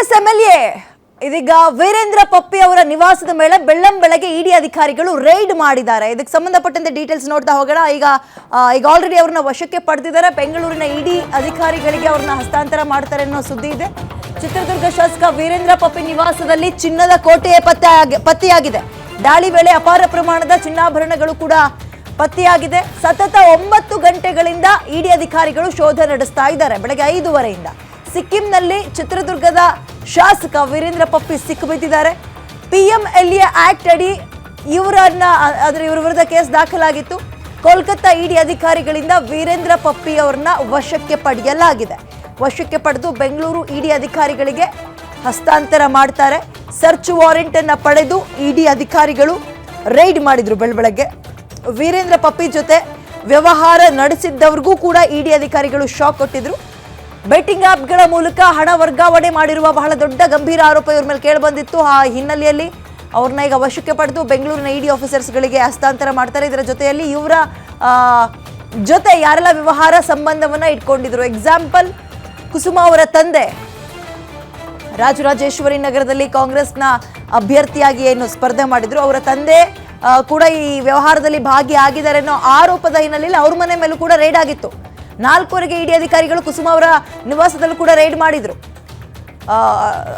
Congress MLA ಇದೀಗ ವೀರೇಂದ್ರ ಪಪ್ಪಿ ಅವರ ನಿವಾಸದ ಮೇಲೆ ಬೆಳ್ಳಂ ಬೆಳಗ್ಗೆ ಇಡಿ ಅಧಿಕಾರಿಗಳು ರೈಡ್ ಮಾಡಿದ್ದಾರೆ. ಇದಕ್ಕೆ ಸಂಬಂಧಪಟ್ಟಂತೆ ಡೀಟೇಲ್ಸ್ ನೋಡ್ತಾ ಹೋಗೋಣ. ಈಗ ಈಗ ಆಲ್ರೆಡಿ ಅವ್ರನ್ನ ವಶಕ್ಕೆ ಪಡೆದಿದ್ದಾರೆ. ಬೆಂಗಳೂರಿನ ಇಡಿ ಅಧಿಕಾರಿಗಳಿಗೆ ಅವ್ರನ್ನ ಹಸ್ತಾಂತರ ಮಾಡ್ತಾರೆ ಅನ್ನೋ ಸುದ್ದಿ ಇದೆ. ಚಿತ್ರದುರ್ಗ ಶಾಸಕ ವೀರೇಂದ್ರ ಪಪ್ಪಿ ನಿವಾಸದಲ್ಲಿ ಚಿನ್ನದ ಕೋಟೆಯ ಪತ್ತೆ ಪತ್ತೆಯಾಗಿದೆ. ದಾಳಿ ವೇಳೆ ಅಪಾರ ಪ್ರಮಾಣದ ಚಿನ್ನಾಭರಣಗಳು ಕೂಡ ಪತ್ತೆಯಾಗಿದೆ. ಸತತ ಒಂಬತ್ತು ಗಂಟೆಗಳಿಂದ ಇಡಿ ಅಧಿಕಾರಿಗಳು ಶೋಧ ನಡೆಸ್ತಾ ಇದ್ದಾರೆ. ಬೆಳಗ್ಗೆ ಐದೂವರೆಯಿಂದ. ಸಿಕ್ಕಿಂನಲ್ಲಿ ಚಿತ್ರದುರ್ಗದ ಶಾಸಕ ವೀರೇಂದ್ರ ಪಪ್ಪಿ ಸಿಕ್ಕಿಬಿದ್ದಿದ್ದಾರೆ. ಎ ಆಕ್ಟ್ ಅಡಿ ಇವರನ್ನ, ಅಂದ್ರೆ ಇವರ ವಿರುದ್ಧ ಕೇಸ್ ದಾಖಲಾಗಿತ್ತು. ಕೋಲ್ಕತ್ತಾ ಇಡಿ ಅಧಿಕಾರಿಗಳಿಂದ ವೀರೇಂದ್ರ ಪಪ್ಪಿ ಅವರನ್ನ ವಶಕ್ಕೆ ಪಡೆಯಲಾಗಿದೆ. ವಶಕ್ಕೆ ಪಡೆದು ಬೆಂಗಳೂರು ಇಡಿ ಅಧಿಕಾರಿಗಳಿಗೆ ಹಸ್ತಾಂತರ ಮಾಡ್ತಾರೆ. ಸರ್ಚ್ ವಾರೆಂಟ್ ಅನ್ನ ಪಡೆದು ಇಡಿ ಅಧಿಕಾರಿಗಳು ರೈಡ್ ಮಾಡಿದ್ರು ಬೆಳಬೆಳಗ್ಗೆ. ವೀರೇಂದ್ರ ಪಪ್ಪಿ ಜೊತೆ ವ್ಯವಹಾರ ನಡೆಸಿದ್ದವ್ರಿಗೂ ಕೂಡ ಇಡಿ ಅಧಿಕಾರಿಗಳು ಶಾಕ್ ಕೊಟ್ಟಿದ್ರು. ಬೆಟ್ಟಿಂಗ್ ಆಪ್ಗಳ ಮೂಲಕ ಹಣ ವರ್ಗಾವಣೆ ಮಾಡಿರುವ ಬಹಳ ದೊಡ್ಡ ಗಂಭೀರ ಆರೋಪ ಇವ್ರ ಮೇಲೆ ಕೇಳಿಬಂದಿತ್ತು. ಆ ಹಿನ್ನೆಲೆಯಲ್ಲಿ ಅವ್ರನ್ನ ಈಗ ವಶಕ್ಕೆ ಪಡೆದು ಬೆಂಗಳೂರಿನ ಇಡಿ ಆಫೀಸರ್ಸ್ಗಳಿಗೆ ಹಸ್ತಾಂತರ ಮಾಡ್ತಾರೆ. ಇದರ ಜೊತೆಯಲ್ಲಿ ಇವರ ಜೊತೆ ಯಾರೆಲ್ಲ ವ್ಯವಹಾರ ಸಂಬಂಧವನ್ನು ಇಟ್ಕೊಂಡಿದ್ರು. ಎಕ್ಸಾಂಪಲ್ ಕುಸುಮ ಅವರ ತಂದೆ ರಾಜರಾಜೇಶ್ವರಿ ನಗರದಲ್ಲಿ ಕಾಂಗ್ರೆಸ್ನ ಅಭ್ಯರ್ಥಿಯಾಗಿ ಏನು ಸ್ಪರ್ಧೆ ಮಾಡಿದ್ರು. ಅವರ ತಂದೆ ಕೂಡ ಈ ವ್ಯವಹಾರದಲ್ಲಿ ಭಾಗಿಯಾಗಿದ್ದಾರೆ ಅನ್ನೋ ಆರೋಪದ ಹಿನ್ನೆಲೆಯಲ್ಲಿ ಅವ್ರ ಮನೆ ಮೇಲೂ ಕೂಡ ರೇಡ್ ಆಗಿತ್ತು. ನಾಲ್ಕೂವರೆಗೆ ಇಡಿ ಅಧಿಕಾರಿಗಳು ಕುಸುಮ ಅವರ ನಿವಾಸದಲ್ಲೂ ಕೂಡ ರೈಡ್ ಮಾಡಿದ್ರು.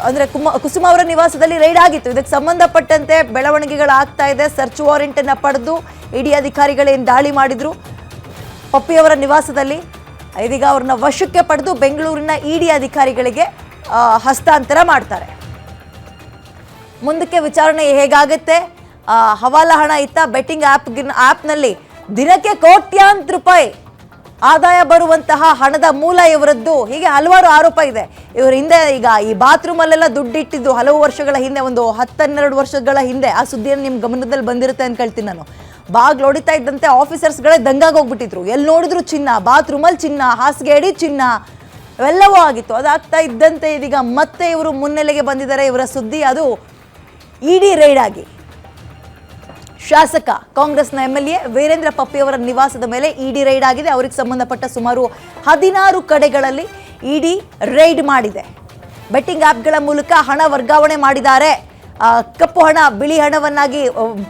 ಅಂದರೆ ಕುಮ, ಕುಸುಮ ಅವರ ನಿವಾಸದಲ್ಲಿ ರೈಡ್ ಆಗಿತ್ತು. ಇದಕ್ಕೆ ಸಂಬಂಧಪಟ್ಟಂತೆ ಬೆಳವಣಿಗೆಗಳಾಗ್ತಾ ಇದೆ. ಸರ್ಚ್ ವಾರೆಂಟ್ ಅನ್ನ ಪಡೆದು ಇಡಿ ಅಧಿಕಾರಿಗಳೇನು ದಾಳಿ ಮಾಡಿದ್ರು. ಪಪ್ಪಿಯವರ ನಿವಾಸದಲ್ಲಿ ಇದೀಗ ಅವ್ರನ್ನ ವಶಕ್ಕೆ ಪಡೆದು ಬೆಂಗಳೂರಿನ ಇಡಿ ಅಧಿಕಾರಿಗಳಿಗೆ ಹಸ್ತಾಂತರ ಮಾಡ್ತಾರೆ. ಮುಂದಕ್ಕೆ ವಿಚಾರಣೆ ಹೇಗಾಗುತ್ತೆ? ಹವಾಲ ಹವಾಲಾ ಹಣ ಇತ್ತ ಬೆಟ್ಟಿಂಗ್ ಆ್ಯಪ್ ಆ್ಯಪ್ನಲ್ಲಿ ದಿನಕ್ಕೆ ಕೋಟ್ಯಾಂತರ ರೂಪಾಯಿ ಆದಾಯ ಬರುವಂತಹ ಹಣದ ಮೂಲ ಇವರದ್ದು. ಹೀಗೆ ಹಲವಾರು ಆರೋಪ ಇದೆ. ಇವರ ಹಿಂದೆ ಈಗ ಈ ಬಾತ್ರೂಮಲ್ಲೆಲ್ಲ ದುಡ್ಡಿಟ್ಟಿದ್ದು ಹಲವು ವರ್ಷಗಳ ಹಿಂದೆ, ಒಂದು ಹತ್ತನ್ನೆರಡು ವರ್ಷಗಳ ಹಿಂದೆ. ಆ ಸುದ್ದಿಯನ್ನು ನಿಮ್ಮ ಗಮನದಲ್ಲಿ ಬಂದಿರುತ್ತೆ ಅಂತ ಕೇಳ್ತೀನಿ ನಾನು. ಬಾಗ್ಲು ಹೊಡಿತಾ ಇದ್ದಂತೆ ಆಫೀಸರ್ಸ್ಗಳೇ ದಂಗಾಗಿ ಹೋಗ್ಬಿಟ್ಟಿದ್ರು. ಎಲ್ಲಿ ನೋಡಿದ್ರು ಚಿನ್ನ ಬಾತ್ರೂಮಲ್ಲಿ ಚಿನ್ನ, ಹಾಸಿಗೆ ಅಡಿ ಚಿನ್ನ ಇವೆಲ್ಲವೂ ಆಗಿತ್ತು. ಅದಾಗ್ತಾ ಇದ್ದಂತೆ ಇದೀಗ ಮತ್ತೆ ಇವರು ಮುನ್ನೆಲೆಗೆ ಬಂದಿದ್ದಾರೆ. ಇವರ ಸುದ್ದಿ ಅದು ಇಡಿ ರೈಡ್ ಆಗಿ. ಶಾಸಕ, ಕಾಂಗ್ರೆಸ್ನ ಎಂ ಎಲ್ ಎ ವೀರೇಂದ್ರ ಪಪ್ಪಿಯವರ ನಿವಾಸದ ಮೇಲೆ ಇಡಿ ರೈಡ್ ಆಗಿದೆ. ಅವರಿಗೆ ಸಂಬಂಧಪಟ್ಟ ಸುಮಾರು ಹದಿನಾರು ಕಡೆಗಳಲ್ಲಿ ಇಡಿ ರೈಡ್ ಮಾಡಿದೆ. ಬೆಟ್ಟಿಂಗ್ ಆ್ಯಪ್ಗಳ ಮೂಲಕ ಹಣ ವರ್ಗಾವಣೆ ಮಾಡಿದ್ದಾರೆ. ಕಪ್ಪು ಹಣ, ಬಿಳಿ ಹಣವನ್ನಾಗಿ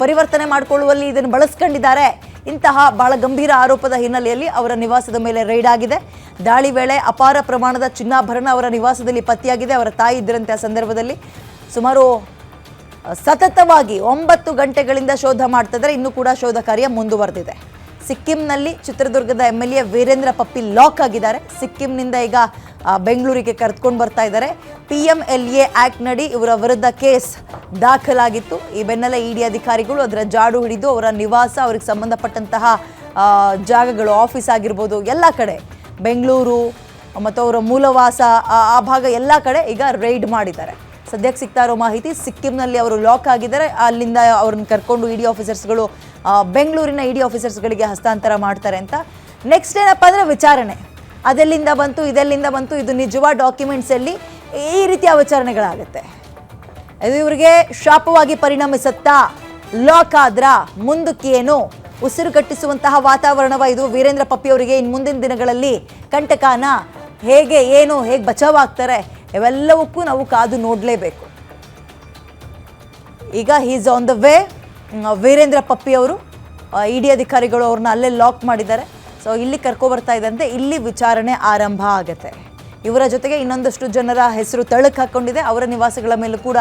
ಪರಿವರ್ತನೆ ಮಾಡಿಕೊಳ್ಳುವಲ್ಲಿ ಇದನ್ನು ಬಳಸ್ಕೊಂಡಿದ್ದಾರೆ. ಇಂತಹ ಬಹಳ ಗಂಭೀರ ಆರೋಪದ ಹಿನ್ನೆಲೆಯಲ್ಲಿ ಅವರ ನಿವಾಸದ ಮೇಲೆ ರೈಡ್ ಆಗಿದೆ. ದಾಳಿ ವೇಳೆ ಅಪಾರ ಪ್ರಮಾಣದ ಚಿನ್ನಾಭರಣ ಅವರ ನಿವಾಸದಲ್ಲಿ ಪತ್ತೆಯಾಗಿದೆ. ಅವರ ತಾಯಿ ಇದ್ದರಂತೆ ಆ ಸಂದರ್ಭದಲ್ಲಿ ಸುಮಾರು ಸತತವಾಗಿ ಒಂಬತ್ತು ಗಂಟೆಗಳಿಂದ ಶೋಧ ಮಾಡ್ತಿದ್ದಾರೆ ಇನ್ನೂ ಕೂಡ ಶೋಧ ಕಾರ್ಯ ಮುಂದುವರೆದಿದೆ. ಸಿಕ್ಕಿಂನಲ್ಲಿ ಚಿತ್ರದುರ್ಗದ M L A Veerendra Puppy lock ಆಗಿದ್ದಾರೆ. ಸಿಕ್ಕಿಂನಿಂದ ಈಗ ಬೆಂಗಳೂರಿಗೆ ಕರೆದುಕೊಂಡು ಬರ್ತಾ ಇದ್ದಾರೆ. P M L A act ನಡಿ ಇವರ ವಿರುದ್ಧ ಕೇಸ್ ದಾಖಲಾಗಿತ್ತು. ಈ ಬೆನ್ನಲ್ಲೇ ಇಡಿ ಅಧಿಕಾರಿಗಳು ಅದರ ಜಾಡು ಹಿಡಿದು ಅವರ ನಿವಾಸ, ಅವ್ರಿಗೆ ಸಂಬಂಧಪಟ್ಟಂತಹ ಜಾಗಗಳು, ಆಫೀಸ್ ಆಗಿರ್ಬೋದು, ಎಲ್ಲ ಕಡೆ, ಬೆಂಗಳೂರು ಮತ್ತು ಅವರ ಮೂಲವಾಸ ಆ ಭಾಗ ಎಲ್ಲ ಕಡೆ ಈಗ ರೈಡ್ ಮಾಡಿದ್ದಾರೆ. ಸದ್ಯಕ್ಕೆ ಸಿಗ್ತಾ ಇರೋ ಮಾಹಿತಿ ಸಿಕ್ಕಿಂನಲ್ಲಿ ಅವರು ಲಾಕ್ ಆಗಿದ್ದಾರೆ. ಅಲ್ಲಿಂದ ಅವ್ರನ್ನ ಕರ್ಕೊಂಡು ಇ ಡಿ ಆಫೀಸರ್ಸ್ಗಳು ಬೆಂಗಳೂರಿನ ಇ ಡಿ ಆಫೀಸರ್ಸ್ಗಳಿಗೆ ಹಸ್ತಾಂತರ ಮಾಡ್ತಾರೆ ಅಂತ. ನೆಕ್ಸ್ಟ್ ಏನಪ್ಪ ಅಂದರೆ ವಿಚಾರಣೆ. ಅದೆಲ್ಲಿಂದ ಬಂತು, ಇದೆಲ್ಲಿಂದ ಬಂತು, ಇದು ನಿಜವಾದ ಡಾಕ್ಯುಮೆಂಟ್ಸಲ್ಲಿ ಈ ರೀತಿಯ ವಿಚಾರಣೆಗಳಾಗುತ್ತೆ. ಇದು ಇವರಿಗೆ ಶಾಪವಾಗಿ ಪರಿಣಮಿಸುತ್ತಾ ಲಾಕ್ ಆದ್ರ? ಮುಂದಕ್ಕೇನು ಉಸಿರು ಕಟ್ಟಿಸುವಂತಹ ವಾತಾವರಣವ ಇದು? ವೀರೇಂದ್ರ ಪಪ್ಪಿಯವರಿಗೆ ಇನ್ನು ಮುಂದಿನ ದಿನಗಳಲ್ಲಿ ಕಂಟಕಾನ ಹೇಗೆ, ಏನು, ಹೇಗೆ ಬಚಾವಾಗ್ತಾರೆ ಇವೆಲ್ಲವಕ್ಕೂ ನಾವು ಕಾದು ನೋಡಲೇಬೇಕು. ಈಗ is on the way Veerendra Puppy ಅವರು ಇ ಡಿ ಅಧಿಕಾರಿಗಳು ಅವ್ರನ್ನ ಅಲ್ಲೇ ಲಾಕ್ ಮಾಡಿದ್ದಾರೆ. ಸೊ ಇಲ್ಲಿ ಕರ್ಕೊ ಬರ್ತಾ ಇದ್ದಂತೆ ಇಲ್ಲಿ ವಿಚಾರಣೆ ಆರಂಭ ಆಗುತ್ತೆ. ಇವರ ಜೊತೆಗೆ ಇನ್ನೊಂದಷ್ಟು ಜನರ ಹೆಸರು ತಳಕ್ ಹಾಕೊಂಡಿದೆ. ಅವರ ನಿವಾಸಗಳ ಮೇಲೂ ಕೂಡ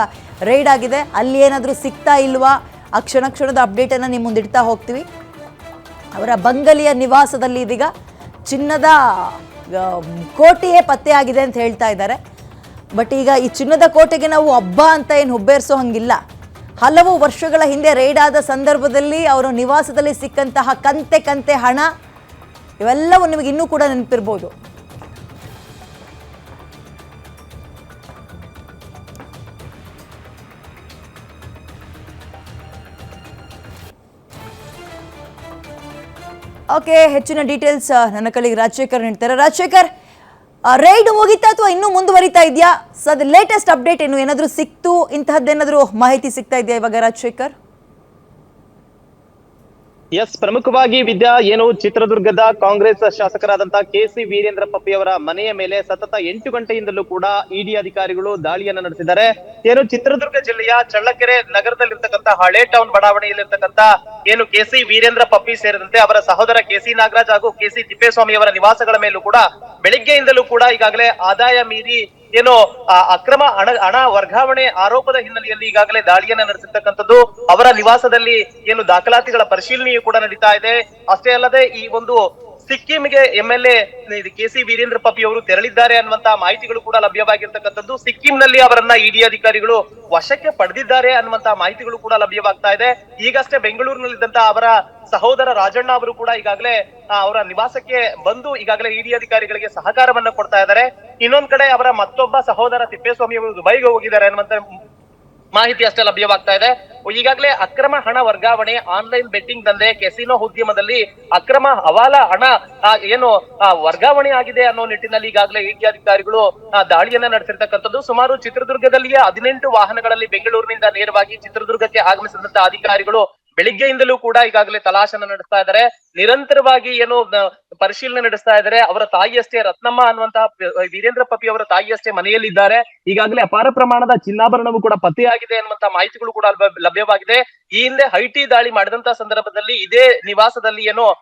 ರೈಡ್ ಆಗಿದೆ. ಅಲ್ಲಿ ಏನಾದರೂ ಸಿಗ್ತಾ ಇಲ್ವಾ? ಆ ಕ್ಷಣ ಕ್ಷಣದ ಅಪ್ಡೇಟನ್ನು ನಿಮ್ಮ ಮುಂದಿಡ್ತಾ ಹೋಗ್ತೀವಿ. ಅವರ ಬಂಗಲಿಯ ನಿವಾಸದಲ್ಲಿ ಇದೀಗ ಚಿನ್ನದ ಕೋಟೆಯೇ ಪತ್ತೆಯಾಗಿದೆ ಅಂತ ಹೇಳ್ತಾ ಇದ್ದಾರೆ. ಬಟ್ ಈಗ ಈ ಚಿನ್ನದ ಕೋಟೆಗೆ ನಾವು ಹಬ್ಬ ಅಂತ ಏನು ಹುಬ್ಬೇರಿಸೋ ಹಂಗಿಲ್ಲ. ಹಲವು ವರ್ಷಗಳ ಹಿಂದೆ ರೈಡ್ ಆದ ಸಂದರ್ಭದಲ್ಲಿ ಅವರ ನಿವಾಸದಲ್ಲಿ ಸಿಕ್ಕಂತಹ ಕಂತೆ ಕಂತೆ ಹಣ ಇವೆಲ್ಲವೂ ನಿಮಗೆ ಇನ್ನೂ ಕೂಡ ನೆನಪಿರ್ಬೋದು. ಓಕೆ ಹೆಚ್ಚಿನ ಡೀಟೇಲ್ಸ್ ನನ್ನ ಕಲಿಗೆ ರಾಜಶೇಖರ್ ನೀಡ್ತಾರೆ. ರಾಜಶೇಖರ್ ರೈಡ್ ಮುಗಿತಾ ಅಥವಾ ಇನ್ನೂ ಮುಂದುವರಿತಾ ಇದೆಯಾ? ಸದ್ ಲೇಟೆಸ್ಟ್ ಅಪ್ಡೇಟ್ ಏನು ಏನಾದರೂ ಸಿಕ್ತು? ಇಂತಹದ್ದೇನಾದರೂ ಮಾಹಿತಿ ಸಿಗ್ತಾ ಇದೆಯಾ ಇವಾಗ ರಾಜಶೇಖರ್? ಎಸ್, ಪ್ರಮುಖವಾಗಿ ವಿದ್ಯಾ, ಏನು ಚಿತ್ರದುರ್ಗದ ಕಾಂಗ್ರೆಸ್ ಶಾಸಕರಾದಂತಹ ಕೆ ಸಿ ವೀರೇಂದ್ರ ಪಪ್ಪಿಯವರ ಮನೆಯ ಮೇಲೆ ಸತತ ಎಂಟು ಗಂಟೆಯಿಂದಲೂ ಕೂಡ ಇಡಿ ಅಧಿಕಾರಿಗಳು ದಾಳಿಯನ್ನು ನಡೆಸಿದ್ದಾರೆ. ಏನು ಚಿತ್ರದುರ್ಗ ಜಿಲ್ಲೆಯ ಚಳ್ಳಕೆರೆ ನಗರದಲ್ಲಿರ್ತಕ್ಕಂಥ ಹಳೆ ಟೌನ್ ಬಡಾವಣೆಯಲ್ಲಿರ್ತಕ್ಕಂಥ ಏನು ಕೆ ಸಿ ವೀರೇಂದ್ರ ಪಪ್ಪಿ ಸೇರಿದಂತೆ ಅವರ ಸಹೋದರ ಕೆ ಸಿ ನಾಗರಾಜ್ ಹಾಗೂ ಕೆ ಸಿ ತಿಪ್ಪೇಸ್ವಾಮಿ ಅವರ ನಿವಾಸಗಳ ಮೇಲೂ ಕೂಡ ಬೆಳಿಗ್ಗೆಯಿಂದಲೂ ಕೂಡ ಈಗಾಗಲೇ ಆದಾಯ ಮೀರಿ ಏನು ಅಕ್ರಮ ಹಣ ಹಣ ವರ್ಗಾವಣೆ ಆರೋಪದ ಹಿನ್ನೆಲೆಯಲ್ಲಿ ಈಗಾಗಲೇ ದಾಳಿಯನ್ನ ನಡೆಸಿರ್ತಕ್ಕಂಥದ್ದು, ಅವರ ನಿವಾಸದಲ್ಲಿ ಏನು ದಾಖಲಾತಿಗಳ ಪರಿಶೀಲನೆಯು ಕೂಡ ನಡೀತಾ ಇದೆ. ಅಷ್ಟೇ ಅಲ್ಲದೆ ಈ ಒಂದು ಸಿಕ್ಕಿಂಗೆ M L A K C Veerendra Puppy ಅವರು ತೆರಳಿದ್ದಾರೆ ಅನ್ನುವಂತಹ ಮಾಹಿತಿಗಳು ಕೂಡ ಲಭ್ಯವಾಗಿರ್ತಕ್ಕಂಥದ್ದು. ಸಿಕ್ಕಿಂನಲ್ಲಿ ಅವರನ್ನ ಇಡಿ ಅಧಿಕಾರಿಗಳು ವಶಕ್ಕೆ ಪಡೆದಿದ್ದಾರೆ ಅನ್ನುವಂತಹ ಮಾಹಿತಿಗಳು ಕೂಡ ಲಭ್ಯವಾಗ್ತಾ ಇದೆ. ಈಗಷ್ಟೇ ಬೆಂಗಳೂರಿನಲ್ಲಿದ್ದಂತಹ ಅವರ ಸಹೋದರ ರಾಜಣ್ಣ ಅವರು ಕೂಡ ಈಗಾಗಲೇ ಅವರ ನಿವಾಸಕ್ಕೆ ಬಂದು ಈಗಾಗಲೇ ಇಡಿ ಅಧಿಕಾರಿಗಳಿಗೆ ಸಹಕಾರವನ್ನ ಕೊಡ್ತಾ ಇದ್ದಾರೆ. ಇನ್ನೊಂದ್ ಕಡೆ ಅವರ ಮತ್ತೊಬ್ಬ ಸಹೋದರ ತಿಪ್ಪೇಸ್ವಾಮಿ ಅವರು ದುಬೈಗೆ ಹೋಗಿದ್ದಾರೆ ಅನ್ನುವಂತ ಮಾಹಿತಿ ಅಷ್ಟೇ ಲಭ್ಯವಾಗ್ತಾ ಇದೆ. ಈಗಾಗಲೇ ಅಕ್ರಮ ಹಣ ವರ್ಗಾವಣೆ, ಆನ್ಲೈನ್ ಬೆಟ್ಟಿಂಗ್ ದಂಧೆ, ಕೆಸಿನೋ ಉದ್ಯಮದಲ್ಲಿ ಅಕ್ರಮ ಹವಾಲ ಹಣ ಏನು ವರ್ಗಾವಣೆ ಆಗಿದೆ ಅನ್ನೋ ನಿಟ್ಟಿನಲ್ಲಿ ಈಗಾಗಲೇ ಇಡಿ ಅಧಿಕಾರಿಗಳು ದಾಳಿಯನ್ನ ನಡೆಸಿರ್ತಕ್ಕಂಥದ್ದು. ಸುಮಾರು ಚಿತ್ರದುರ್ಗದಲ್ಲಿಯೇ ಹದಿನೆಂಟು ವಾಹನಗಳಲ್ಲಿ ಬೆಂಗಳೂರಿನಿಂದ ನೇರವಾಗಿ ಚಿತ್ರದುರ್ಗಕ್ಕೆ ಆಗಮಿಸಿದಂತ ಅಧಿಕಾರಿಗಳು ಬೆಳಿಗ್ಗೆಯಿಂದಲೂ ಕೂಡ ಈಗಾಗಲೇ ತಲಾಶನ ನಡೆಸ್ತಾ ಇದ್ದಾರೆ. ನಿರಂತರವಾಗಿ ಏನು ಪರಿಶೀಲನೆ ನಡೆಸ್ತಾ ಇದ್ದಾರೆ. ಅವರ ತಾಯಿಯಷ್ಟೇ ರತ್ನಮ್ಮ ಅನ್ನುವಂತಹ ವೀರೇಂದ್ರ ಪಪಿ ಅವರ ತಾಯಿಯಷ್ಟೇ ಮನೆಯಲ್ಲಿದ್ದಾರೆ. ಈಗಾಗಲೇ ಅಪಾರ ಪ್ರಮಾಣದ ಚಿನ್ನಾಭರಣವು ಕೂಡ ಪತ್ತೆಯಾಗಿದೆ ಅನ್ನುವಂತ ಮಾಹಿತಿಗಳು ಕೂಡ ಲಭ್ಯ- ಲಭ್ಯವಾಗಿದೆ. ಈ ಹಿಂದೆ ಐಟಿ ದಾಳಿ ಮಾಡಿದಂತಹ ಸಂದರ್ಭದಲ್ಲಿ ಇದೇ ನಿವಾಸದಲ್ಲಿ ಏನೋ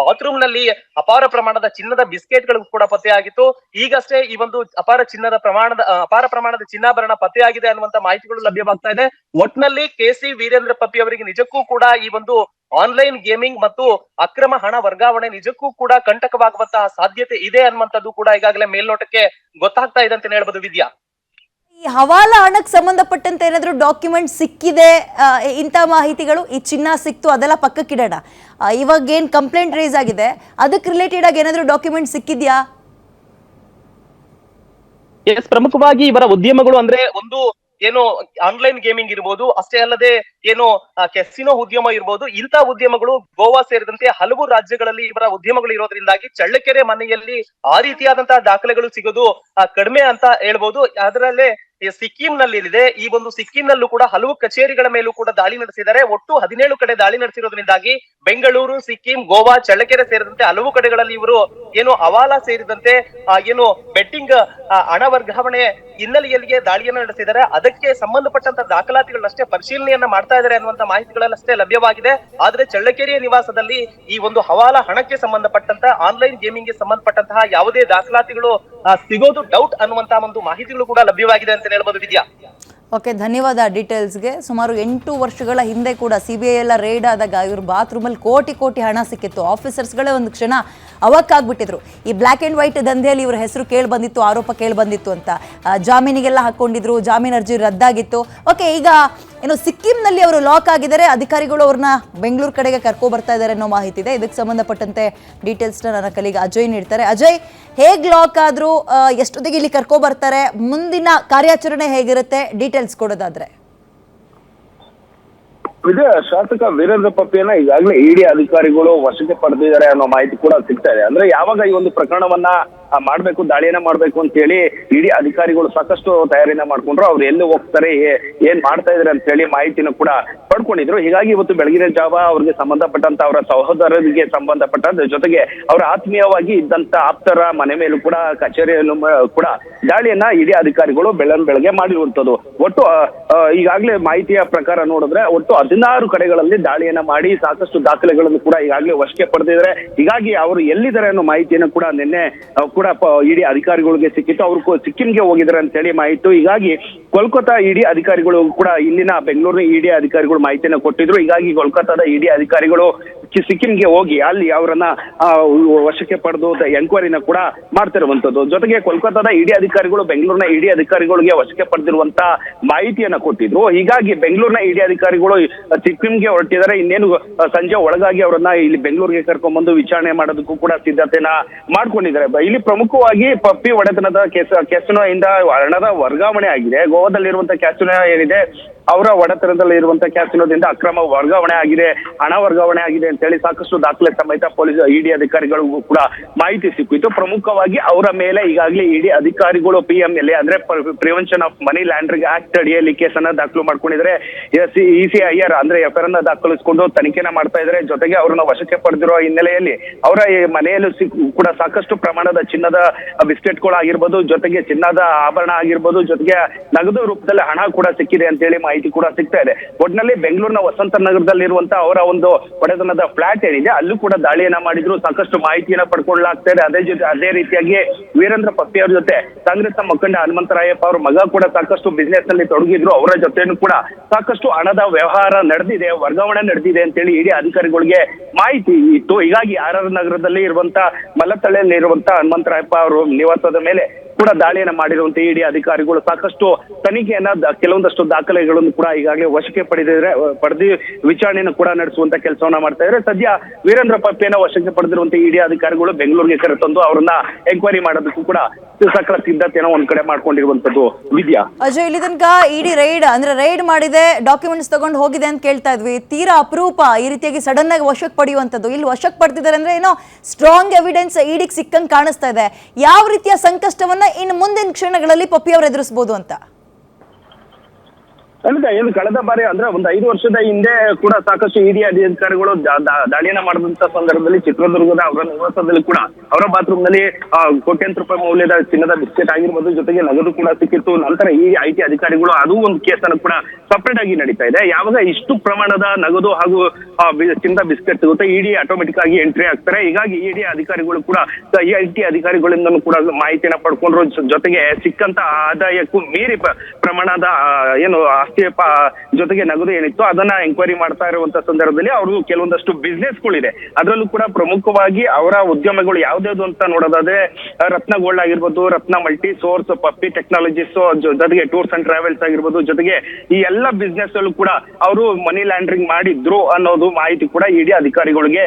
ಬಾತ್ರೂಮ್ನಲ್ಲಿ ಅಪಾರ ಪ್ರಮಾಣದ ಚಿನ್ನದ ಬಿಸ್ಕೆಟ್ಗಳು ಕೂಡ ಪತ್ತೆಯಾಗಿತ್ತು. ಈಗಷ್ಟೇ ಈ ಒಂದು ಅಪಾರ ಚಿನ್ನದ ಪ್ರಮಾಣದ ಅಪಾರ ಪ್ರಮಾಣದ ಚಿನ್ನಾಭರಣ ಪತ್ತೆಯಾಗಿದೆ ಅನ್ನುವಂತ ಮಾಹಿತಿಗಳು ಲಭ್ಯವಾಗ್ತಾ ಇದೆ. ಒಟ್ನಲ್ಲಿ ಕೆ ಸಿ ವೀರೇಂದ್ರ ಪಪ್ಪಿ ಅವರಿಗೆ ನಿಜಕ್ಕೂ ಕೂಡ ಈ ಒಂದು ಆನ್ಲೈನ್ ಗೇಮಿಂಗ್ ಮತ್ತು ಅಕ್ರಮ ಹಣ ವರ್ಗಾವಣೆ ನಿಜಕ್ಕೂ ಕೂಡ ಕಂಟಕವಾಗುವಂತಹ ಸಾಧ್ಯತೆ ಇದೆ ಅನ್ನುವಂಥದ್ದು ಕೂಡ ಈಗಾಗಲೇ ಮೇಲ್ನೋಟಕ್ಕೆ ಗೊತ್ತಾಗ್ತಾ ಇದೆ ಅಂತ ಹೇಳ್ಬೋದು ವಿದ್ಯಾ. ಈ ಹವಾಲ ಹಣಕ್ಕೆ ಸಂಬಂಧಪಟ್ಟಂತೆ ಏನಾದರೂ ಡಾಕ್ಯುಮೆಂಟ್ ಸಿಕ್ಕಿದೆ ಇಂಥ ಮಾಹಿತಿಗಳು? ಈ ಚಿನ್ನ ಸಿಕ್ತು, ಅದೆಲ್ಲ ಪಕ್ಕಕ್ಕಿಡೋಣ ಇವಾಗ ಏನು ಕಂಪ್ಲೇಂಟ್ ರೇಸ್ ಆಗಿದೆ, ಅದಕ್ಕೆ ರಿಲೇಟೆಡ್ ಆಗಿ ಏನಾದರೂ ಡಾಕ್ಯುಮೆಂಟ್ ಸಿಕ್ಕಿದ್ಯಾ? ಎಸ್ ಪ್ರಮುಖವಾಗಿ ಇವರ ಉದ್ಯಮಗಳು ಅಂದ್ರೆ ಒಂದು ಏನು ಆನ್ಲೈನ್ ಗೇಮಿಂಗ್ ಇರ್ಬೋದು, ಅಷ್ಟೇ ಅಲ್ಲದೆ ಏನು ಕೆಸಿನೋ ಉದ್ಯಮ ಇರ್ಬೋದು ಇಂತಹ ಉದ್ಯಮಗಳು ಗೋವಾ ಸೇರಿದಂತೆ ಹಲವು ರಾಜ್ಯಗಳಲ್ಲಿ ಇವರ ಉದ್ಯಮಗಳು ಇರೋದ್ರಿಂದಾಗಿ ಚಳ್ಳಕೆರೆ ಮನೆಯಲ್ಲಿ ಆ ರೀತಿಯಾದಂತಹ ದಾಖಲೆಗಳು ಸಿಗೋದು ಕಡಿಮೆ ಅಂತ ಹೇಳ್ಬೋದು. ಅದರಲ್ಲೇ ಈ ಸಿಕ್ಕಿಂ ನಲ್ಲಿ ಇದೆ ಈ ಒಂದು ಸಿಕ್ಕಿಂನಲ್ಲೂ ಕೂಡ ಹಲವು ಕಚೇರಿಗಳ ಮೇಲೂ ಕೂಡ ದಾಳಿ ನಡೆಸಿದ್ದಾರೆ. ಒಟ್ಟು ಹದಿನೇಳು ಕಡೆ ದಾಳಿ ನಡೆಸಿರೋದ್ರಿಂದಾಗಿ ಬೆಂಗಳೂರು, ಸಿಕ್ಕಿಂ, ಗೋವಾ, ಚಳ್ಳಕೆರೆ ಸೇರಿದಂತೆ ಹಲವು ಕಡೆಗಳಲ್ಲಿ ಇವರು ಏನು ಹವಾಲಾ ಸೇರಿದಂತೆ ಏನು ಬೆಟ್ಟಿಂಗ್ ಹಣ ವರ್ಗಾವಣೆ ಹಿನ್ನೆಲೆಯಲ್ಲಿಗೆ ದಾಳಿಯನ್ನು ನಡೆಸಿದ್ದಾರೆ. ಅದಕ್ಕೆ ಸಂಬಂಧಪಟ್ಟಂತ ದಾಖಲಾತಿಗಳನ್ನಷ್ಟೇ ಪರಿಶೀಲನೆಯನ್ನ ಮಾಡ್ತಾ ಇದ್ದಾರೆ ಅನ್ನುವಂತ ಮಾಹಿತಿಗಳನ್ನಷ್ಟೇ ಲಭ್ಯವಾಗಿದೆ. ಆದ್ರೆ ಚಳ್ಳಕೆರೆಯ ನಿವಾಸದಲ್ಲಿ ಈ ಒಂದು ಹವಾಲ ಹಣಕ್ಕೆ ಸಂಬಂಧಪಟ್ಟಂತ, ಆನ್ಲೈನ್ ಗೇಮಿಂಗ್ಗೆ ಸಂಬಂಧಪಟ್ಟಂತಹ ಯಾವುದೇ ದಾಖಲಾತಿಗಳು ಸಿಗೋದು ಡೌಟ್ ಅನ್ನುವಂತಹ ಒಂದು ಮಾಹಿತಿಗಳು ಕೂಡ ಲಭ್ಯವಾಗಿದೆ ಅಂತ ವಿದ್ಯಾ. ಓಕೆ, ಧನ್ಯವಾದ ಡೀಟೇಲ್ಸ್ಗೆ. ಸುಮಾರು ಎಂಟು ವರ್ಷಗಳ ಹಿಂದೆ ಕೂಡ ಸಿ ಬಿ ಐ ಎಲ್ಲ ರೇಡ್ ಆದಾಗ ಇವರು ಬಾತ್ರೂಮಲ್ಲಿ ಕೋಟಿ ಕೋಟಿ ಹಣ ಸಿಕ್ಕಿತ್ತು. ಆಫೀಸರ್ಸ್ಗಳೇ ಒಂದು ಕ್ಷಣ ಅವಕ್ಕಾಗ್ಬಿಟ್ಟಿದ್ರು. ಈ ಬ್ಲ್ಯಾಕ್ ಆ್ಯಂಡ್ ವೈಟ್ ದಂಧೆಯಲ್ಲಿ ಇವರ ಹೆಸರು ಕೇಳಿ ಬಂದಿತ್ತು, ಆರೋಪ ಕೇಳಿ ಬಂದಿತ್ತು ಅಂತ. ಜಾಮೀನಿಗೆಲ್ಲ ಹಾಕ್ಕೊಂಡಿದ್ರು ಜಾಮೀನು ಅರ್ಜಿ ರದ್ದಾಗಿತ್ತು. ಓಕೆ ಈಗ ಏನು ಸಿಕ್ಕಿಂನಲ್ಲಿ ಅವರು ಲಾಕ್ ಆಗಿದ್ದಾರೆ. ಅಧಿಕಾರಿಗಳು ಅವ್ರನ್ನ ಬೆಂಗಳೂರು ಕಡೆಗೆ ಕರ್ಕೊ ಬರ್ತಾ ಇದ್ದಾರೆ ಅನ್ನೋ ಮಾಹಿತಿ ಇದೆ. ಇದಕ್ಕೆ ಸಂಬಂಧಪಟ್ಟಂತೆ ಡೀಟೇಲ್ಸ್ನ ನನ್ನ ಕಲಿಗೆ ಅಜಯ್ ನೀಡ್ತಾರೆ. ಅಜಯ್, ಹೇಗೆ ಲಾಕ್ ಆದರೂ? ಎಷ್ಟೊತ್ತಿಗೆ ಇಲ್ಲಿ ಕರ್ಕೊ ಬರ್ತಾರೆ? ಮುಂದಿನ ಕಾರ್ಯಾಚರಣೆ ಹೇಗಿರುತ್ತೆ? ಡೀಟೇಲ್ಸ್ ಕೊಡೋದಾದ್ರೆ. ವಿಜಯ ಶಾಸಕ ವೀರೇಂದ್ರ ಪಪ್ಪಿಯನ್ನ ಈಗಾಗಲೇ ಇಡಿ ಅಧಿಕಾರಿಗಳು ವಶಕ್ಕೆ ಪಡೆದಿದ್ದಾರೆ ಅನ್ನೋ ಮಾಹಿತಿ ಕೂಡ ಸಿಗ್ತಾ ಇದೆ. ಅಂದ್ರೆ ಯಾವಾಗ ಈ ಒಂದು ಪ್ರಕರಣವನ್ನ ಮಾಡ್ಬೇಕು, ದಾಳಿಯನ್ನ ಮಾಡ್ಬೇಕು ಅಂತ ಹೇಳಿ ಇಡಿ ಅಧಿಕಾರಿಗಳು ಸಾಕಷ್ಟು ತಯಾರಿನ ಮಾಡ್ಕೊಂಡ್ರು. ಅವ್ರು ಎಲ್ಲಿ ಹೋಗ್ತಾರೆ ಏನ್ ಮಾಡ್ತಾ ಇದಾರೆ ಅಂತ ಹೇಳಿ ಮಾಹಿತಿನ ಕೂಡ ಪಡ್ಕೊಂಡಿದ್ರು. ಹೀಗಾಗಿ ಇವತ್ತು ಬೆಳಗಿನ ಜಾವ ಅವ್ರಿಗೆ ಸಂಬಂಧಪಟ್ಟಂತ ಅವರ ಸಹೋದರರಿಗೆ ಸಂಬಂಧಪಟ್ಟಂತ ಜೊತೆಗೆ ಅವರ ಆತ್ಮೀಯವಾಗಿ ಇದ್ದಂತ ಆಪ್ತರ ಮನೆ ಮೇಲೂ ಕೂಡ, ಕಚೇರಿಯಲ್ಲೂ ಕೂಡ ದಾಳಿಯನ್ನ ಇಡಿ ಅಧಿಕಾರಿಗಳು ಬೆಳ್ಳನ್ ಬೆಳಗ್ಗೆ ಮಾಡಿರುವಂತದ್ದು ಒಟ್ಟು ಈಗಾಗಲೇ ಮಾಹಿತಿಯ ಪ್ರಕಾರ ನೋಡಿದ್ರೆ ಒಟ್ಟು ಹದಿನಾರು ಕಡೆಗಳಲ್ಲಿ ದಾಳಿಯನ್ನ ಮಾಡಿ ಸಾಕಷ್ಟು ದಾಖಲೆಗಳನ್ನು ಕೂಡ ಈಗಾಗಲೇ ವಶಕ್ಕೆ ಪಡೆದಿದ್ದಾರೆ. ಹೀಗಾಗಿ ಅವರು ಎಲ್ಲಿದ್ದಾರೆ ಅನ್ನೋ ಮಾಹಿತಿಯನ್ನು ಕೂಡ ನಿನ್ನೆ ಕೂಡ ಇಡಿ ಅಧಿಕಾರಿಗಳಿಗೆ ಸಿಕ್ಕಿತ್ತು. ಅವರು ಸಿಕ್ಕಿಂಗೆ ಹೋಗಿದ್ದಾರೆ ಅಂತ ಹೇಳಿ ಮಾಹಿತಿ. ಹೀಗಾಗಿ ಕೋಲ್ಕತ್ತಾ ಇಡಿ ಅಧಿಕಾರಿಗಳು ಕೂಡ, ಇಲ್ಲಿನ ಬೆಂಗಳೂರಿನ ಇಡಿ ಅಧಿಕಾರಿಗಳು ಮಾಹಿತಿಯನ್ನು ಕೊಟ್ಟಿದ್ರು. ಹೀಗಾಗಿ ಕೋಲ್ಕತ್ತಾದ ಇಡಿ ಅಧಿಕಾರಿಗಳು ಸಿಕ್ಕಿಂಗೆ ಹೋಗಿ ಅಲ್ಲಿ ಅವರನ್ನ ವಶಕ್ಕೆ ಪಡೆದು ಎಂಕ್ವೈರಿನ ಕೂಡ ಮಾಡ್ತಿರುವಂತದ್ದು ಜೊತೆಗೆ ಕೋಲ್ಕತ್ತಾದ ಇಡಿ ಅಧಿಕಾರಿಗಳು ಬೆಂಗಳೂರಿನ ಇಡಿ ಅಧಿಕಾರಿಗಳಿಗೆ ವಶಕ್ಕೆ ಪಡೆದಿರುವಂತ ಮಾಹಿತಿಯನ್ನ ಕೊಟ್ಟಿದ್ರು. ಹೀಗಾಗಿ ಬೆಂಗಳೂರಿನ ಇಡಿ ಅಧಿಕಾರಿಗಳು ಸಿಕ್ಕಿಂಗೆ ಹೊರಟಿದ್ದಾರೆ. ಇನ್ನೇನು ಸಂಜೆ ಒಳಗಾಗಿ ಅವರನ್ನ ಇಲ್ಲಿ ಬೆಂಗಳೂರಿಗೆ ಕರ್ಕೊಂಡ್ಬಂದು ವಿಚಾರಣೆ ಮಾಡೋದಕ್ಕೂ ಕೂಡ ಸಿದ್ಧತೆನ ಮಾಡ್ಕೊಂಡಿದ್ದಾರೆ. ಇಲ್ಲಿ ಪ್ರಮುಖವಾಗಿ ಪಪ್ಪಿ ಒಡೆತನದ ಕೆಸ ಕೆಸನೋ ಇಂದ ಹಣದ ವರ್ಗಾವಣೆ ಆಗಿದೆ. ಗೋವಾದಲ್ಲಿರುವಂತ ಕ್ಯಾಸಿನೋ ಏನಿದೆ, ಅವರ ಒಡೆತನದಲ್ಲಿ ಇರುವಂತ ಕ್ಯಾಸಿನೋದಿಂದ ಅಕ್ರಮ ವರ್ಗಾವಣೆ ಆಗಿದೆ, ಹಣ ವರ್ಗಾವಣೆ ಆಗಿದೆ ಅಂತ ಅಂತೇಳಿ ಸಾಕಷ್ಟು ದಾಖಲೆ ಸಮೇತ ಪೊಲೀಸ್, ಇಡಿ ಅಧಿಕಾರಿಗಳಿಗೂ ಕೂಡ ಮಾಹಿತಿ ಸಿಕ್ಕಿತ್ತು ಪ್ರಮುಖವಾಗಿ ಅವರ ಮೇಲೆ ಈಗಾಗಲೇ ಇಡಿ ಅಧಿಕಾರಿಗಳು ಪಿ ಎಂ ಎಲ್ ಎ ಅಂದ್ರೆ prevention of money laundering act ಅಡಿಯಲ್ಲಿ ಕೇಸನ್ನ ದಾಖಲು ಮಾಡ್ಕೊಂಡಿದ್ರೆ ಇ ಸಿ ಐ ಆರ್ ಅಂದ್ರೆ ಎಫ್ ಅನ್ನ ದಾಖಲಿಸಿಕೊಂಡು ತನಿಖೆನ ಮಾಡ್ತಾ ಇದ್ದಾರೆ ಜೊತೆಗೆ ಅವರನ್ನ ವಶಕ್ಕೆ ಪಡೆದಿರುವ ಹಿನ್ನೆಲೆಯಲ್ಲಿ ಅವರ ಮನೆಯಲ್ಲೂ ಕೂಡ ಸಾಕಷ್ಟು ಪ್ರಮಾಣದ ಚಿನ್ನದ ಬಿಸ್ಕೆಟ್ಗಳು ಆಗಿರ್ಬೋದು ಜೊತೆಗೆ ಚಿನ್ನದ ಆಭರಣ ಆಗಿರ್ಬೋದು, ಜೊತೆಗೆ ನಗದು ರೂಪದಲ್ಲಿ ಹಣ ಕೂಡ ಸಿಕ್ಕಿದೆ ಅಂತ ಹೇಳಿ ಮಾಹಿತಿ ಕೂಡ ಸಿಗ್ತಾ ಇದೆ. ಒಟ್ನಲ್ಲಿ ಬೆಂಗಳೂರಿನ ವಸಂತ ನಗರದಲ್ಲಿರುವಂತಹ ಅವರ ಒಂದು ಒಡೆತನದ ಫ್ಲಾಟ್ ಏನಿದೆ, ಅಲ್ಲೂ ಕೂಡ ದಾಳಿಯನ್ನ ಮಾಡಿದ್ರು. ಸಾಕಷ್ಟು ಮಾಹಿತಿಯನ್ನ ಪಡ್ಕೊಳ್ಳಲಾಗ್ತಾ ಇದೆ. ಅದೇ ಜೊತೆ, ಅದೇ ರೀತಿಯಾಗಿ ವೀರೇಂದ್ರ ಪಪ್ಪಿ ಅವ್ರ ಜೊತೆ ಕಾಂಗ್ರೆಸ್ನ ಮುಖಂಡ ಹನುಮಂತರಾಯಪ್ಪ ಅವ್ರ ಮಗ ಕೂಡ ಸಾಕಷ್ಟು ಬಿಸ್ನೆಸ್ನಲ್ಲಿ ತೊಡಗಿದ್ರು. ಅವರ ಜೊತೆನೂ ಕೂಡ ಸಾಕಷ್ಟು ಹಣದ ವ್ಯವಹಾರ ನಡೆದಿದೆ, ವರ್ಗಾವಣೆ ನಡೆದಿದೆ ಅಂತೇಳಿ ಇಡೀ ಅಧಿಕಾರಿಗಳಿಗೆ ಮಾಹಿತಿ ಇತ್ತು. ಹೀಗಾಗಿ ಆರ್ ಆರ್ ನಗರದಲ್ಲಿ ಇರುವಂತ ಮಲ್ಲತಳ್ಳಿಯಲ್ಲಿ ಇರುವಂತ ಹನುಮಂತರಾಯಪ್ಪ ಅವರು ನಿವಾಸದ ಮೇಲೆ ಕೂಡ ದಾಳಿಯನ್ನ ಮಾಡಿರುವಂತ ಇಡಿ ಅಧಿಕಾರಿಗಳು ಸಾಕಷ್ಟು ತನಿಖೆಯನ್ನ ಕೆಲವೊಂದಷ್ಟು ದಾಖಲೆಗಳನ್ನು ಕೂಡ ಈಗಾಗಲೇ ವಶಕ್ಕೆ ಪಡೆದಿದ್ರೆ ಪಡೆದು ವಿಚಾರಣೆಯನ್ನು ಕೂಡ ನಡೆಸುವಂತ ಕೆಲಸವನ್ನ ಮಾಡ್ತಾ ಇದ್ರೆ ಸದ್ಯ ವೀರೇಂದ್ರ ಪಪ್ಪಿಯನ್ನ ವಶಕ್ಕೆ ಪಡೆದಿರುವಂತ ಇಡಿ ಅಧಿಕಾರಿಗಳು ಬೆಂಗಳೂರಿಗೆ ಕರೆತಂದು ಅವರನ್ನ ಎಂಕ್ವೈರಿ ಮಾಡೋದಕ್ಕೂ ಕೂಡ ಸಕಲ ಸಿದ್ಧತೆಯನ್ನ ಒಂದ್ ಕಡೆ ಮಾಡ್ಕೊಂಡಿರುವಂತದ್ದು ವಿದ್ಯಾ. ಅಜಯ್, ಇಲ್ಲಿ ತನಕ ಇಡಿ ರೈಡ್ ಅಂದ್ರೆ ರೈಡ್ ಮಾಡಿದೆ ಡಾಕ್ಯುಮೆಂಟ್ಸ್ ತಗೊಂಡು ಹೋಗಿದೆ ಅಂತ ಕೇಳ್ತಾ ಇದ್ವಿ. ತೀರಾ ಅಪರೂಪ ಈ ರೀತಿಯಾಗಿ ಸಡನ್ ಆಗಿ ವಶಕ್ಕೆ ಪಡೆಯುವಂತದ್ದು ಇಲ್ಲಿ ವಶಕ್ಕೆ ಪಡ್ತಿದ್ದಾರೆ ಅಂದ್ರೆ ಏನೋ ಸ್ಟ್ರಾಂಗ್ ಎವಿಡೆನ್ಸ್ ಇಡಿಗೆ ಸಿಕ್ಕಂಗೆ ಕಾಣಿಸ್ತಾ ಇದೆ. ಯಾವ ರೀತಿಯ ಸಂಕಷ್ಟವನ್ನ ಇನ್ನು ಮುಂದಿನ ಕ್ಷಣಗಳಲ್ಲಿ ಪಪ್ಪಿ ಅವರು ಎದುರಿಸಬಹುದು ಅಂತ? ಖಂಡಿತ ಏನು ಕಳೆದ ಬಾರಿ ಅಂದ್ರೆ ಒಂದು ಐದು ವರ್ಷದ ಹಿಂದೆ ಕೂಡ ಸಾಕಷ್ಟು ಇಡಿ ಅಧಿಕಾರಿಗಳು ದಾ- ದಾ- ದಾಳಿಯನ್ನ ಮಾಡಿದಂತ ಸಂದರ್ಭದಲ್ಲಿ ಚಿತ್ರದುರ್ಗದ ಅವರ ನಿವಾಸದಲ್ಲಿ ಕೂಡ ಅವರ ಬಾತ್ರೂಮ್ನಲ್ಲಿ ಕೋಟ್ಯಾಂತರ ರೂಪಾಯಿ ಮೌಲ್ಯದ ಚಿನ್ನದ ಬಿಸ್ಕೆಟ್ ಆಗಿರ್ಬೋದು, ಜೊತೆಗೆ ನಗದು ಕೂಡ ಸಿಕ್ಕಿತ್ತು. ನಂತರ ಈ ಐ ಟಿ ಅಧಿಕಾರಿಗಳು ಅದು ಒಂದು ಕೇಸನ್ನು ಕೂಡ ಸಪ್ರೇಟ್ ಆಗಿ ನಡೀತಾ ಇದೆ. ಯಾವಾಗ ಇಷ್ಟು ಪ್ರಮಾಣದ ನಗದು ಹಾಗೂ ಚಿನ್ನದ ಬಿಸ್ಕೆಟ್ ಸಿಗುತ್ತೆ ಇಡಿ ಆಟೋಮೆಟಿಕ್ ಆಗಿ ಎಂಟ್ರಿ ಆಗ್ತಾರೆ. ಹೀಗಾಗಿ ಇಡಿ ಅಧಿಕಾರಿಗಳು ಕೂಡ ಈ ಟಿ ಅಧಿಕಾರಿಗಳಿಂದ ಕೂಡ ಮಾಹಿತಿಯನ್ನ ಪಡ್ಕೊಂಡ್ರು. ಜೊತೆಗೆ ಸಿಕ್ಕಂತ ಆದಾಯಕ್ಕೂ ಮೀರಿ ಪ್ರಮಾಣದ ಏನು ಜೊತೆಗೆ ನಗದು ಏನಿತ್ತು ಅದನ್ನ ಎಂಕ್ವೈರಿ ಮಾಡ್ತಾ ಇರುವಂತ ಸಂದರ್ಭದಲ್ಲಿ ಅವ್ರಿಗೂ ಕೆಲವೊಂದಷ್ಟು ಬಿಸ್ನೆಸ್ಗಳಿದೆ ಅದರಲ್ಲೂ ಕೂಡ ಪ್ರಮುಖವಾಗಿ ಅವರ ಉದ್ಯಮಗಳು ಯಾವ್ದಾವ್ದು ಅಂತ ನೋಡೋದಾದ್ರೆ ರತ್ನ ಗೋಲ್ಡ್ ಆಗಿರ್ಬೋದು, Ratna multi source Puppy technologies ಜೊತೆಗೆ ಟೂರ್ಸ್ ಅಂಡ್ ಟ್ರಾವೆಲ್ಸ್ ಆಗಿರ್ಬೋದು, ಜೊತೆಗೆ ಈ ಎಲ್ಲ ಬಿಸ್ನೆಸ್ ಅಲ್ಲೂ ಕೂಡ ಅವರು ಮನಿ ಲ್ಯಾಂಡ್ರಿಂಗ್ ಮಾಡಿದ್ರು ಅನ್ನೋದು ಮಾಹಿತಿ ಕೂಡ ಇಡೀ ಅಧಿಕಾರಿಗಳಿಗೆ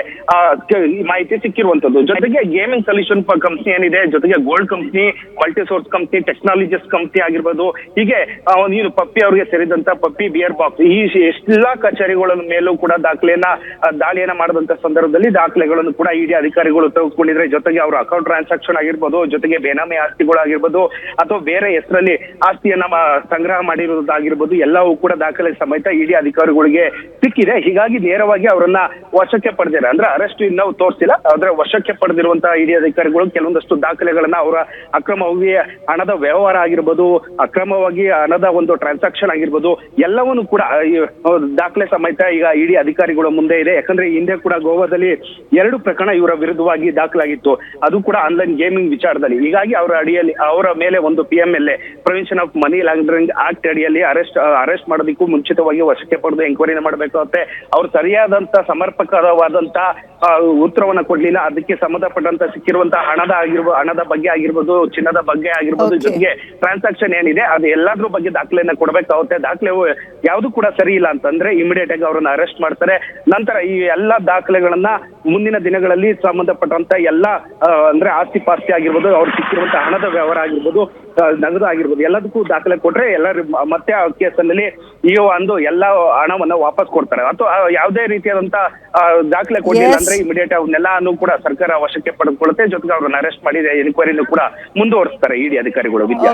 ಮಾಹಿತಿ ಸಿಕ್ಕಿರುವಂತದ್ದು. ಜೊತೆಗೆ ಗೇಮಿಂಗ್ ಸೊಲ್ಯೂಷನ್ ಕಂಪ್ನಿ ಏನಿದೆ, ಜೊತೆಗೆ gold company multi source company technologies company ಆಗಿರ್ಬೋದು, ಹೀಗೆ ನೀನು ಪಪ್ಪಿ ಅವರಿಗೆ ಸೇರಿದಂತ ಪಪ್ಪಿ ಬಿಯರ್ ಬಾಕ್ಸ್. ಈ ಎಲ್ಲಾ ಕಚೇರಿಗಳ ಮೇಲೂ ಕೂಡ ದಾಖಲೆಯನ್ನ ದಾಳಿಯನ್ನ ಮಾಡಿದಂತ ಸಂದರ್ಭದಲ್ಲಿ ದಾಖಲೆಗಳನ್ನು ಕೂಡ ಇಡಿ ಅಧಿಕಾರಿಗಳು ತೆಗೆದುಕೊಂಡಿದ್ರೆ ಜೊತೆಗೆ ಅವರ ಅಕೌಂಟ್ ಟ್ರಾನ್ಸಾಕ್ಷನ್ ಆಗಿರ್ಬೋದು, ಜೊತೆಗೆ ಬೇನಾಮಿ ಆಸ್ತಿಗಳಾಗಿರ್ಬೋದು, ಅಥವಾ ಬೇರೆ ಹೆಸರಲ್ಲಿ ಆಸ್ತಿಯನ್ನ ಸಂಗ್ರಹ ಮಾಡಿರುವುದಾಗಿರ್ಬೋದು, ಎಲ್ಲವೂ ಕೂಡ ದಾಖಲೆ ಸಮೇತ ಇಡಿ ಅಧಿಕಾರಿಗಳಿಗೆ ಸಿಕ್ಕಿದೆ. ಹೀಗಾಗಿ ನೇರವಾಗಿ ಅವರನ್ನ ವಶಕ್ಕೆ ಪಡೆದಿಲ್ಲ. ಅಂದ್ರೆ ಅರೆಸ್ಟ್ ಇನ್ನೂ ತೋರಿಸಿಲ್ಲ, ಆದ್ರೆ ವಶಕ್ಕೆ ಪಡೆದಿರುವಂತಹ ಇಡಿ ಅಧಿಕಾರಿಗಳು ಕೆಲವೊಂದಷ್ಟು ದಾಖಲೆಗಳನ್ನ ಅವರ ಅಕ್ರಮವಾಗಿ ಹಣದ ವ್ಯವಹಾರ ಆಗಿರ್ಬೋದು, ಅಕ್ರಮವಾಗಿ ಹಣದ ಒಂದು ಟ್ರಾನ್ಸಾಕ್ಷನ್ ಆಗಿರ್ಬೋದು ಎಲ್ಲವನ್ನು ಕೂಡ ದಾಖಲೆ ಸಮೇತ ಈಗ ಇಡಿ ಅಧಿಕಾರಿಗಳ ಮುಂದೆ ಇದೆ. ಯಾಕಂದ್ರೆ ಹಿಂದೆ ಕೂಡ ಗೋವಾದಲ್ಲಿ ಎರಡು ಪ್ರಕರಣ ಇವರ ವಿರುದ್ಧವಾಗಿ ದಾಖಲಾಗಿತ್ತು. ಅದು ಕೂಡ ಆನ್ಲೈನ್ ಗೇಮಿಂಗ್ ವಿಚಾರದಲ್ಲಿ. ಹೀಗಾಗಿ ಅವರ ಅಡಿಯಲ್ಲಿ ಅವರ ಮೇಲೆ ಒಂದು P M L A prevention of money laundering act ಅಡಿಯಲ್ಲಿ ಅರೆಸ್ಟ್ ಅರೆಸ್ಟ್ ಮಾಡೋದಕ್ಕೂ ಮುಂಚಿತವಾಗಿ ವಶಕ್ಕೆ ಪಡೆದು ಎಂಕ್ವೈರಿನ ಮಾಡಬೇಕಾಗುತ್ತೆ ಅವ್ರು ಸರಿಯಾದಂತ ಸಮರ್ಪಕವಾದಂತ ಉತ್ತರವನ್ನ ಕೊಡ್ಲಿಲ್ಲ. ಅದಕ್ಕೆ ಸಂಬಂಧಪಟ್ಟಂತ ಸಿಕ್ಕಿರುವಂತಹ ಹಣದ ಆಗಿರ್ಬೋದು ಹಣದ ಬಗ್ಗೆ ಆಗಿರ್ಬೋದು ಚಿನ್ನದ ಬಗ್ಗೆ ಆಗಿರ್ಬೋದು. ಜೊತೆಗೆ ಟ್ರಾನ್ಸಾಕ್ಷನ್ ಏನಿದೆ ಅದು ಎಲ್ಲಾದ್ರೂ ಬಗ್ಗೆ ದಾಖಲೆಯನ್ನ ಕೊಡಬೇಕಾಗುತ್ತೆ. ದಾಖಲೆ ಯಾವುದು ಕೂಡ ಸರಿ ಇಲ್ಲ ಅಂತಂದ್ರೆ ಇಮಿಡಿಯೇಟ್ ಆಗಿ ಅವರನ್ನ ಅರೆಸ್ಟ್ ಮಾಡ್ತಾರೆ. ನಂತರ ಈ ಎಲ್ಲಾ ದಾಖಲೆಗಳನ್ನ ಮುಂದಿನ ದಿನಗಳಲ್ಲಿ ಸಂಬಂಧಪಟ್ಟಂತ ಎಲ್ಲಾ ಅಂದ್ರೆ ಆಸ್ತಿ ಪಾಸ್ತಿ ಆಗಿರ್ಬೋದು ಅವ್ರು ಸಿಕ್ಕಿರುವಂತ ಹಣದ ವ್ಯವಹಾರ ಆಗಿರ್ಬೋದು ನಗದು ಆಗಿರ್ಬೋದು ಎಲ್ಲದಕ್ಕೂ ದಾಖಲೆ ಕೊಟ್ರೆ ಎಲ್ಲರೂ ಮತ್ತೆ ಆ ಕೇಸಲ್ಲಿ ಈ ಅಂದು ಎಲ್ಲಾ ಹಣವನ್ನ ವಾಪಸ್ ಕೊಡ್ತಾರೆ. ಅಥವಾ ಯಾವುದೇ ರೀತಿಯಾದಂತ ದಾಖಲೆ ಕೊಟ್ಟಿಲ್ಲ ಅಂದ್ರೆ ಇಮಿಡಿಯೇಟ್ ಅವನ್ನೆಲ್ಲಾನು ಕೂಡ ಸರ್ಕಾರ ವಶಕ್ಕೆ ಪಡೆದುಕೊಳ್ಳುತ್ತೆ ಜೊತೆಗೆ ಅವ್ರನ್ನ ಅರೆಸ್ಟ್ ಮಾಡಿದ ಎನ್ಕ್ವೈರಿನೂ ಕೂಡ ಮುಂದುವರಿಸ್ತಾರೆ ಇಡಿ ಅಧಿಕಾರಿಗಳು ವಿದ್ಯಾ.